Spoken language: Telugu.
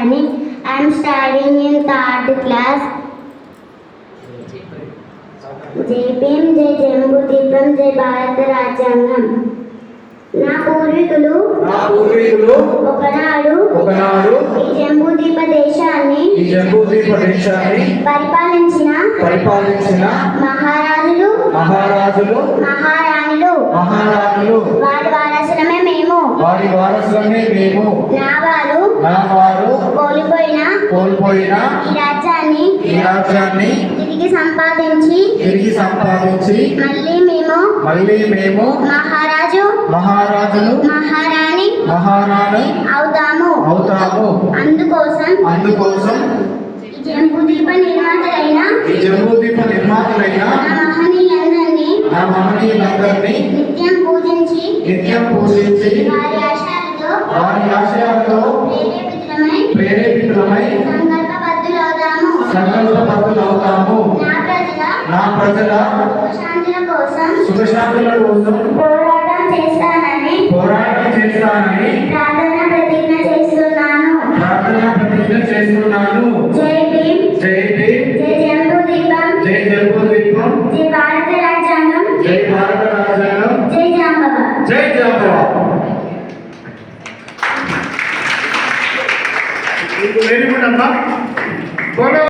Shravani. I am studying in third class. జై భీమ్ జై జంబు దీపం జై భారత రాజ్యాంగం. నా పూర్వీకులు. నా పూర్వీకులు. ఒకనాడు. ఒకనాడు. ఈ జంబూ దీప దేశాన్ని ఈ జంబూద్వీప దేశాన్ని పరిపాలించిన పరిపాలించిన మహారాజులు. మహారాజులు. మహారాణులు. మహారాజులు వారి వారసులమే మేము. వారి వారసులమే మేము. నా వారు. నా వారు. కోల్పోయిన కోల్పోయిన ఈ రాజ్యాన్ని ఈ రాజ్యాన్ని తిరిగి సంపాదించి తిరిగి సంపాదించి మళ్ళీ మేము మళ్ళీ మేము మహారాజు మహారాజులు మహారాణి మహారాణి అవుతాము. అవుతాము. అందుకోసం అందుకోసం జంబూదీప నిర్మాతలైన మహనీయులందరినీ నా మహనీయులందరినీ నిత్యం పూజించి నిత్యం పూజించి వారి ఆశయాలతో వారి ప్రేరేపితులమై ప్రేరేపితులమై సంకల్పబద్ధులవుతాము. నా ప్రజల సుఖశాంతుల కోసం పోరాటం చేస్తానని పోరాటం చేస్తానని ప్రార్థన ప్రతిజ్ఞ చేస్తున్నాను. ప్రార్థన ప్రతిజ్ఞ చేస్తున్నాను. జై భీమ్. జై భీమ్. జై జంబూ దీపం. జై జంబూద్వీపం జై భారత రాజ్యాంగం. జై భారత రాజ్యాంగం. జై జాంబవ. జై జాబా వెరీ గుడ్ అమ్మా